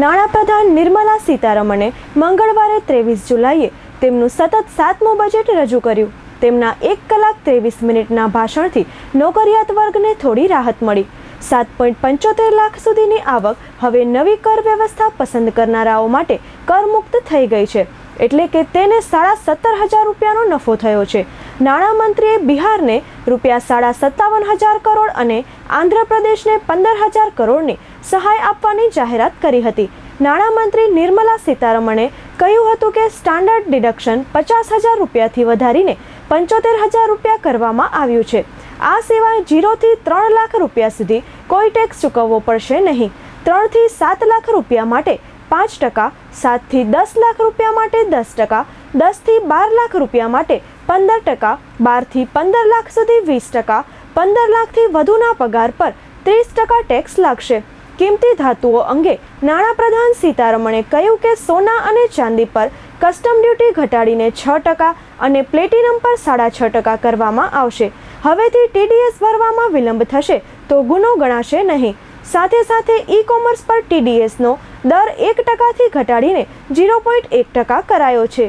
નાણાપ્રધાન નિર્મલા સીતારમણે મંગળવારે ત્રેવીસ જુલાઈએ તેમનું સતત સાતમું બજેટ રજૂ કર્યું. તેમના એક કલાક ત્રેવીસ મિનિટના ભાષણથી નોકરિયાત વર્ગને થોડી રાહત મળી. સાત પોઈન્ટ પંચોતેર લાખ સુધીની આવક હવે નવી કર વ્યવસ્થા પસંદ કરનારાઓ માટે કરમુક્ત થઈ ગઈ છે. એટલે કે તેને સાડા સત્તર હજાર રૂપિયાનો નફો થયો છે. નાણામંત્રીએ બિહારને રૂપિયા સાડા સત્તાવન હજાર કરોડ અને આંધ્રપ્રદેશને પંદર હજાર કરોડની સહાય આપવાની જાહેરાત કરી હતી. નાણામંત્રી નિર્મલા સીતારમણે કહ્યું હતું કે સ્ટાન્ડર્ડ ડિડક્શન પચાસ હજાર રૂપિયાથી વધારીને પંચોતેર હજાર રૂપિયા કરવામાં આવ્યું છે. આ સિવાય જીરોથી ત્રણ લાખ રૂપિયા સુધી કોઈ ટેક્સ ચૂકવવો પડશે નહીં. ત્રણથી સાત લાખ રૂપિયા માટે પાંચ ટકા, સાતથી દસ લાખ રૂપિયા માટે દસ ટકા, દસથી બાર લાખ રૂપિયા માટે પંદર ટકા, બારથી પંદર લાખ સુધી વીસ ટકા, પંદર લાખથી વધુના પગાર પર ત્રીસ ટકા ટેક્સ લાગશે. કિંમતી ધાતુઓ અંગે નાણાપ્રધાન સીતારમણે કહ્યું કે સોના અને ચાંદી પર કસ્ટમ ડ્યુટી ઘટાડીને છ ટકા અને પ્લેટિનમ પર સાડા છ ટકા કરવામાં આવશે. હવેથી ટીડીએસ ભરવામાં વિલંબ થશે તો ગુનો ગણાશે નહીં. સાથે સાથે ઈ કોમર્સ પર ટીડીએસનો દર એક ટકાથી ઘટાડીને ઝીરો પોઈન્ટ એક ટકા કરાયો છે.